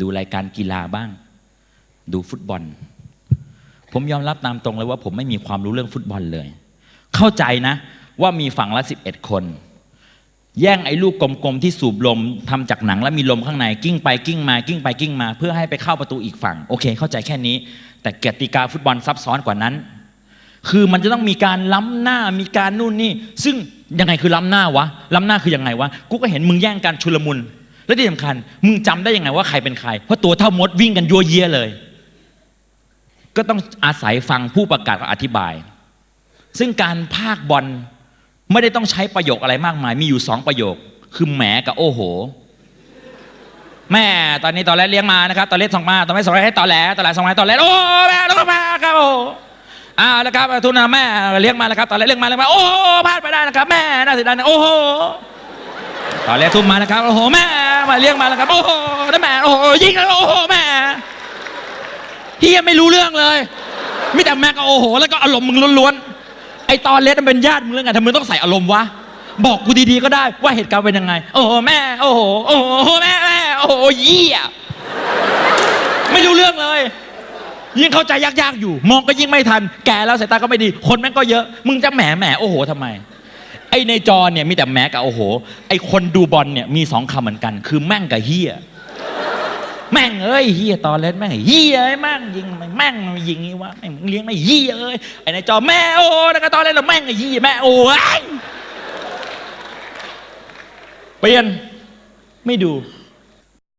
ดูรายการกีฬาบ้าง ดูฟุตบอล ผมยอมรับตามตรงเลยว่า ผมไม่มีความรู้เรื่องฟุตบอลเลย เข้าใจนะ ว่ามีฝั่งละ 11 คน แย่งไอ้ลูกกลมๆที่สูบลมทำจากหนังแล้วมีลมข้างในกิ้งไปกิ้งมากิ้งไปกิ้งมา เพื่อให้ไปเข้าประตูอีกฝั่ง โอเค เข้าใจแค่นี้ แต่กติกาฟุตบอลซับซ้อนกว่านั้น คือมันจะต้องมีการล้ำหน้ามีการนู่นนี่ ซึ่งยังไงคือล้ำหน้าวะล้ำหน้าคือยังไงวะกูก็เห็นมึงแย่งกันชุลมุน และที่สำคัญ มึงจำได้ยังไงว่าใครเป็นใคร เพราะตัวเท่ามดวิ่งกันยัวเยียเลย ก็ต้องอาศัยฟังผู้ประกาศอธิบาย ซึ่งการพากบอลไม่ได้ต้องใช้ประโยคอะไรมากมาย มีอยู่สองประโยค คือแหมกับโอ้โห แม่ตอนนี้ตอนแรกเลี้ยงมานะครับ ตอนเล็กสองมาตอนไม่สองให้ตอนแหลตอนแหลสองมาตอนแรกโอ้แม่แล้วก็มาครับโอ้อ่าแล้วครับทุนนะแม่เลี้ยงมาแล้วครับ ตอนแรกเลี้ยงมาแล้วมา โอ้พลาดไปได้นะครับ แม่น่าเสียดายนะโอ้โหตอนแรกทุ่มมานะครับโอ้โหแม่ มาเลี้ยงมาแล้วครับ โอ้โหแล้วแม่โอ้โหยิงแล้วโอ้โหแม่เฮียไม่รู้เรื่องเลยมีแต่แม่ก็โอ้โห แล้วก็อารมณ์มึงล้วนๆไอตอนเล็กมันเป็นญาติมึงเรื่องไงทำไมต้องใส่อารมณ์วะบอกกูดีๆก็ได้ว่าเหตุการณ์เป็นยังไง โอ้โหแม่ โอ้โหโอ้โหแม่แม่โอ้โหเยี่ยไม่รู้เรื่องเลย ยิ่งเข้าใจยากๆอยู่ มองก็ยิ่งไม่ทัน แก่แล้วสายตาก็ไม่ดี คนแม่งก็เยอะ มึงจะแหมแหมโอ้โหทำไม อในจอเนี่ยมีแต่แหมกับโอ้โห ไอคนดูบอลเนี่ยมีสองคำเหมือนกัน คือแม่งกับเฮียแม่งเอ้ยเฮียตอนเล่นแม่งเฮียเอ้ยแม่งยิงแม่งมันยิงงี้วะแม่งเลี้ยงไม่เฮียเอ้ยไอในจอแม่โอ้แล้วก็ตอนเล่นเราแม่งไอ้เฮียแม่โอ้ยเปลี่ยนไม่ดู